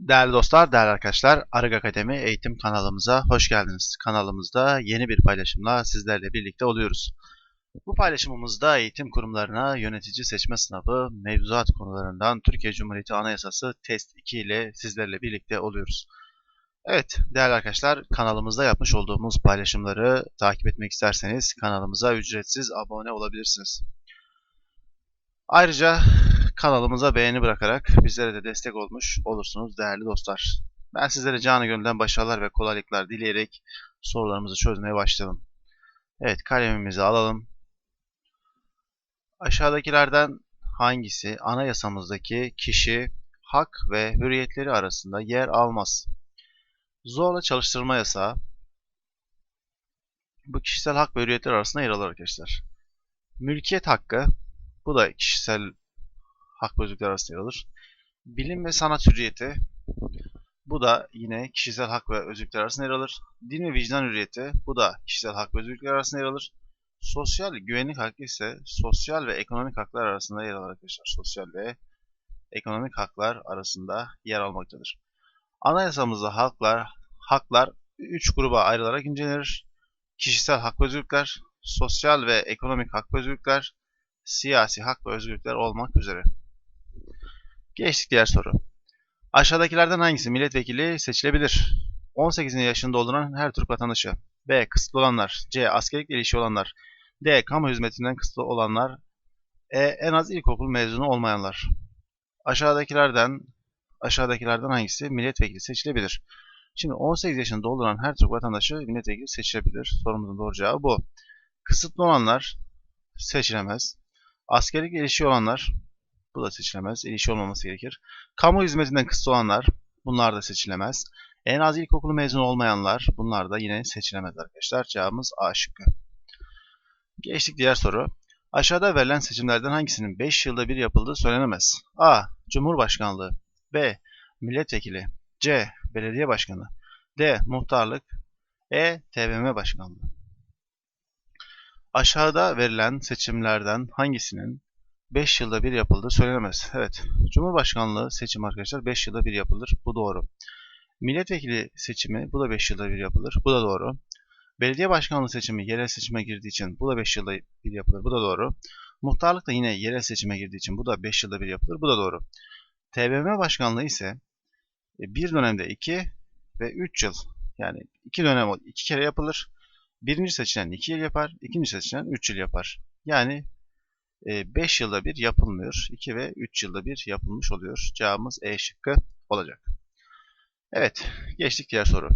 Değerli dostlar, değerli arkadaşlar, Arık Akademi eğitim kanalımıza hoş geldiniz. Kanalımızda yeni bir paylaşımla sizlerle birlikte oluyoruz. Bu paylaşımımızda eğitim kurumlarına yönetici seçme sınavı mevzuat konularından Türkiye Cumhuriyeti Anayasası test 2 ile sizlerle birlikte oluyoruz. Evet değerli arkadaşlar kanalımızda yapmış olduğumuz paylaşımları takip etmek isterseniz kanalımıza ücretsiz abone olabilirsiniz. Ayrıca kanalımıza beğeni bırakarak bizlere de destek olmuş olursunuz değerli dostlar. Ben sizlere canı gönülden başarılar ve kolaylıklar dileyerek sorularımızı çözmeye başlayalım. Evet kalemimizi alalım. Aşağıdakilerden hangisi anayasamızdaki kişi, hak ve hürriyetleri arasında yer almaz? Zorla çalıştırma yasağı bu kişisel hak ve hürriyetler arasında yer alır arkadaşlar. Mülkiyet hakkı bu da kişisel hak ve özgürlükler arasında yer alır. Bilim ve sanat hürriyeti bu da yine kişisel hak ve özgürlükler arasında yer alır. Din ve vicdan hürriyeti bu da kişisel hak ve özgürlükler arasında yer alır. Sosyal güvenlik hakkı ise sosyal ve ekonomik haklar arasında yer alır arkadaşlar. Sosyal ve ekonomik haklar arasında yer almaktadır. Anayasamızda haklar, haklar 3 gruba ayrılarak incelenir. Kişisel hak ve özgürlükler, sosyal ve ekonomik hak ve özgürlükler, siyasi hak ve özgürlükler olmak üzere. Geçtik diğer soru. Aşağıdakilerden hangisi milletvekili seçilebilir? 18 yaşını dolduran her Türk vatandaşı. B. Kısıtlı olanlar. C. Askerlikle ilişki olanlar. D. Kamu hizmetinden kısıtlı olanlar. E. En az ilkokul mezunu olmayanlar. Aşağıdakilerden aşağıdakilerden hangisi milletvekili seçilebilir? Şimdi 18 yaşını dolduran her Türk vatandaşı milletvekili seçilebilir. Sorumuzun doğru cevabı bu. Kısıtlı olanlar seçilemez. Askerlik ilişki olanlar bu da seçilemez. İlişki olmaması gerekir. Kamu hizmetinden kısıtlı olanlar bunlar da seçilemez. En az ilkokulu mezun olmayanlar bunlar da yine seçilemez arkadaşlar. Cevabımız A şıkkı. Geçtik diğer soru. Aşağıda verilen seçimlerden hangisinin 5 yılda bir yapıldığı söylenemez? A. Cumhurbaşkanlığı B. Milletvekili C. Belediye başkanı D. Muhtarlık E. TBMM başkanlığı Aşağıda verilen seçimlerden hangisinin 5 yılda bir yapıldığı söylenemez. Evet, Cumhurbaşkanlığı seçimi arkadaşlar 5 yılda bir yapılır. Bu doğru. Milletvekili seçimi bu da 5 yılda bir yapılır. Bu da doğru. Belediye başkanlığı seçimi yerel seçime girdiği için bu da 5 yılda bir yapılır. Bu da doğru. Muhtarlık da yine yerel seçime girdiği için bu da 5 yılda bir yapılır. Bu da doğru. TBMM başkanlığı ise e, bir dönemde 2 ve 3 yıl yani 2 dönem 2 kere yapılır. Birinci seçilen 2 yıl yapar, ikinci seçilen 3 yıl yapar. Yani 5 yılda bir yapılmıyor. 2 ve 3 yılda bir yapılmış oluyor. Cevabımız E şıkkı olacak. Evet, geçtik diğer soru.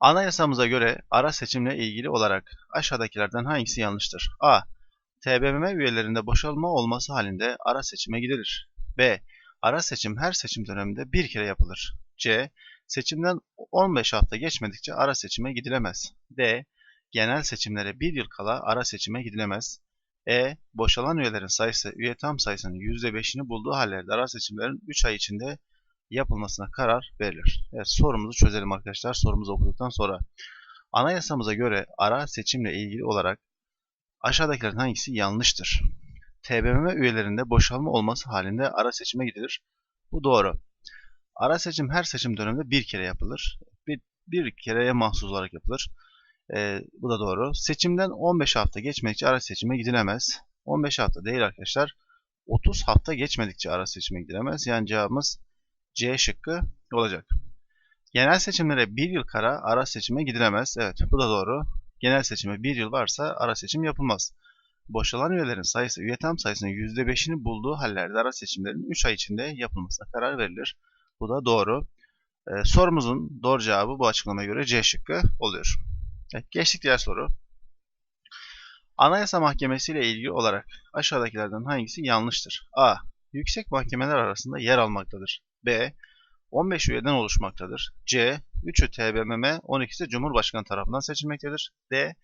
Anayasamıza göre ara seçimle ilgili olarak aşağıdakilerden hangisi yanlıştır? A. TBMM üyelerinde boşalma olması halinde ara seçime gidilir. B. Ara seçim her seçim döneminde bir kere yapılır. C. Seçimden 15 hafta geçmedikçe ara seçime gidilemez. D. Genel seçimlere bir yıl kala ara seçime gidilemez. E. Boşalan üyelerin sayısı üye tam sayısının %5'ini bulduğu hallerde ara seçimlerin 3 ay içinde yapılmasına karar verilir. Evet sorumuzu çözelim arkadaşlar. Sorumuzu okuduktan sonra. Anayasamıza göre ara seçimle ilgili olarak aşağıdakilerin hangisi yanlıştır? TBMM üyelerinde boşalma olması halinde ara seçime gidilir. Bu doğru. Ara seçim her seçim döneminde bir kere yapılır. Bir, bir kereye mahsus olarak yapılır. Ee, bu da doğru. Seçimden 15 hafta geçmedikçe ara seçime gidilemez. 15 hafta değil arkadaşlar. 30 hafta geçmedikçe ara seçime gidilemez. Yani cevabımız C şıkkı olacak. Genel seçimlere bir yıl kara ara seçime gidilemez. Evet bu da doğru. Genel seçime bir yıl varsa ara seçim yapılmaz. Boşalan üyelerin sayısı üye tam sayısının %5'ini bulduğu hallerde ara seçimlerin 3 ay içinde yapılmasına karar verilir. Bu da doğru. Ee, sorumuzun doğru cevabı bu açıklamaya göre C şıkkı oluyor. Evet, geçtik diğer soru. Anayasa Mahkemesi ile ilgili olarak aşağıdakilerden hangisi yanlıştır? A. Yüksek mahkemeler arasında yer almaktadır. B. 15 üyeden oluşmaktadır. C. 3'ü TBMM, 12'si Cumhurbaşkanı tarafından seçilmektedir. D.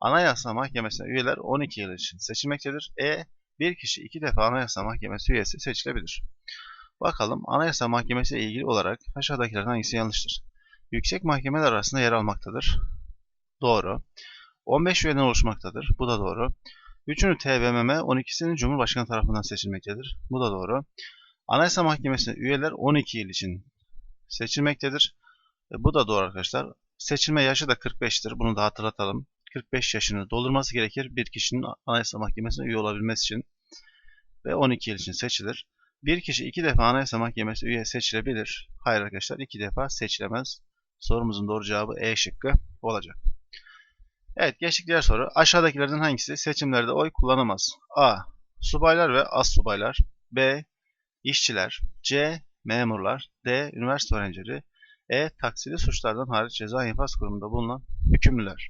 Anayasa Mahkemesi'ne üyeler 12 yıl için seçilmektedir. E. Bir kişi iki defa Anayasa Mahkemesi üyesi seçilebilir. Bakalım Anayasa Mahkemesi ile ilgili olarak aşağıdakilerden hangisi yanlıştır? Yüksek mahkemeler arasında yer almaktadır. Doğru. 15 üyeden oluşmaktadır. Bu da doğru. 3'ünü TBMM, 12'sinin Cumhurbaşkanı tarafından seçilmektedir. Bu da doğru. Anayasa Mahkemesi'ne üyeler 12 yıl için seçilmektedir. E, bu da doğru arkadaşlar. Seçilme yaşı da 45'tir. Bunu da hatırlatalım. 45 yaşını doldurması gerekir bir kişinin Anayasa Mahkemesi'ne üye olabilmesi için ve 12 yıl için seçilir. Bir kişi iki defa Anayasa Mahkemesi üye seçilebilir. Hayır arkadaşlar iki defa seçilemez. Sorumuzun doğru cevabı E şıkkı olacak. Evet geçtik diğer soru. Aşağıdakilerden hangisi seçimlerde oy kullanamaz? A. Subaylar ve az subaylar. B. İşçiler. C. Memurlar. D. Üniversite öğrencileri. E. Taksili suçlardan hariç ceza infaz kurumunda bulunan hükümlüler.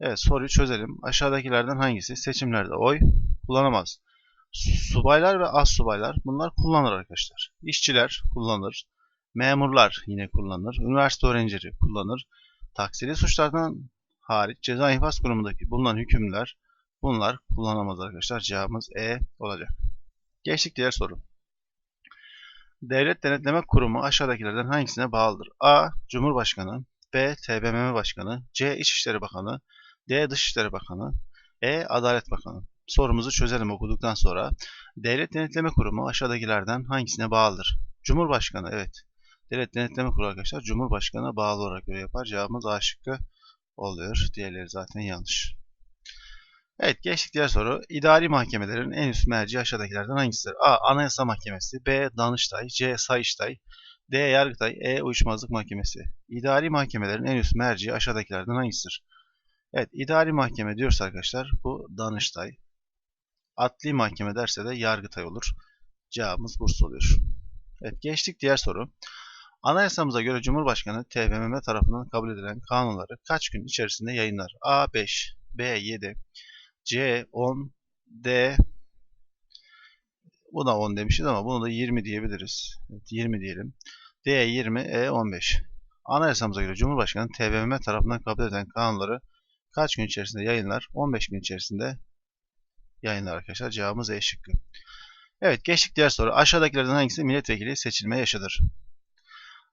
Evet soruyu çözelim. Aşağıdakilerden hangisi seçimlerde oy kullanamaz? Subaylar ve az subaylar bunlar kullanır arkadaşlar. İşçiler kullanır. Memurlar yine kullanır. Üniversite öğrencileri kullanır. Taksili suçlardan hariç ceza infaz kurumundaki bulunan hükümlüler bunlar kullanamaz arkadaşlar. Cevabımız E olacak. Geçtik diğer soru. Devlet Denetleme Kurumu aşağıdakilerden hangisine bağlıdır? A. Cumhurbaşkanı B. TBMM Başkanı C. İçişleri Bakanı D. Dışişleri Bakanı E. Adalet Bakanı Sorumuzu çözelim okuduktan sonra. Devlet Denetleme Kurumu aşağıdakilerden hangisine bağlıdır? Cumhurbaşkanı evet. Devlet Denetleme Kurumu arkadaşlar Cumhurbaşkanı'na bağlı olarak göre yapar. Cevabımız A şıkkı oluyor. Diğerleri zaten yanlış. Evet geçtik diğer soru. İdari mahkemelerin en üst merci aşağıdakilerden hangisidir? A. Anayasa Mahkemesi B. Danıştay C. Sayıştay D. Yargıtay E. Uyuşmazlık Mahkemesi İdari mahkemelerin en üst merci aşağıdakilerden hangisidir? Evet idari mahkeme diyorsa arkadaşlar bu Danıştay. Adli mahkeme derse de Yargıtay olur. Cevabımız Bursa oluyor. Evet geçtik diğer soru. Anayasamıza göre Cumhurbaşkanı TBMM tarafından kabul edilen kanunları kaç gün içerisinde yayınlar? A 5, B 7, C 10, D bu da 10 demişiz ama bunu da 20 diyebiliriz. Evet, 20 diyelim. D 20, E 15. Anayasamıza göre Cumhurbaşkanı TBMM tarafından kabul edilen kanunları kaç gün içerisinde yayınlar? 15 gün içerisinde yayınlar arkadaşlar. Cevabımız E şıkkı. Evet geçtik diğer soru. Aşağıdakilerden hangisi milletvekili seçilme yaşıdır?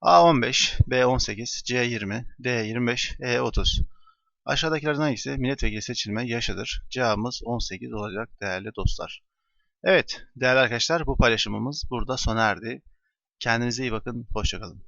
A 15, B 18, C 20, D 25, E 30. Aşağıdakilerden hangisi milletvekili seçilme yaşıdır? Cevabımız 18 olacak değerli dostlar. Evet değerli arkadaşlar bu paylaşımımız burada sona erdi. Kendinize iyi bakın. Hoşçakalın.